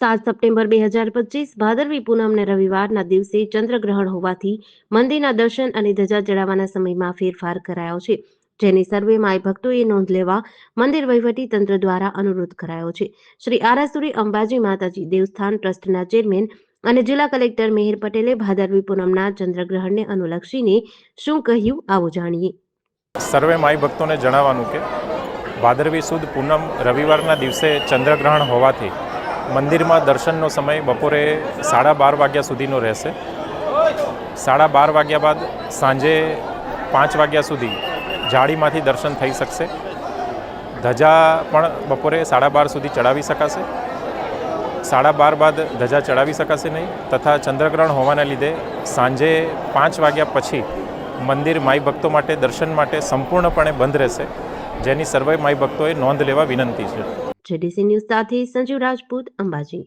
સાત સપ્ટેમ્બર બે હજાર પચીસ ભાદરવી પૂનમને રવિવારના દિવસે ચંદ્રગ્રહણ હોવાથી મંદિરના દર્શન અને ધજા ચડાવવાના સમયમાં ફેરફાર કરાયો છે. જેની સર્વે માય ભક્તોએ નોંધ લેવા મંદિર વહીવટી તંત્ર દ્વારા અનુરોધ કરાયો છે. શ્રી આરાસુરી અંબાજી માતાજી દેવસ્થાન ટ્રસ્ટના ચેરમેન અને જિલ્લા કલેક્ટર મેહર પટેલે ભાદરવી પૂનમના ચંદ્રગ્રહણને અનુલક્ષીને શું કહ્યું આવો જાણીએ. સર્વે માય ભક્તોને જણાવવાનું કે ભાદરવી સુદ પૂનમ રવિવારના દિવસે ચંદ્રગ્રહણ હોવાથી મંદિરમાં દર્શનનો સમય બપોરે સાડા બાર વાગ્યા સુધીનો રહેશે. સાડા બાર વાગ્યા બાદ સાંજે પાંચ વાગ્યા સુધી જાળીમાંથી દર્શન થઈ શકશે. ધજા પણ બપોરે સાડા બાર સુધી ચડાવી શકાશે. સાડા બાર બાદ ધજા ચડાવી શકાશે નહીં તથા ચંદ્રગ્રહણ હોવાના લીધે સાંજે પાંચ વાગ્યા પછી મંદિર માઈ ભક્તો માટે દર્શન માટે સંપૂર્ણપણે બંધ રહેશે. જેની સર્વે માઈ ભક્તોએ નોંધ લેવા વિનંતી છે. જેડીસી ન્યૂઝ સાથે સંજીવ રાજપૂત અંબાજી.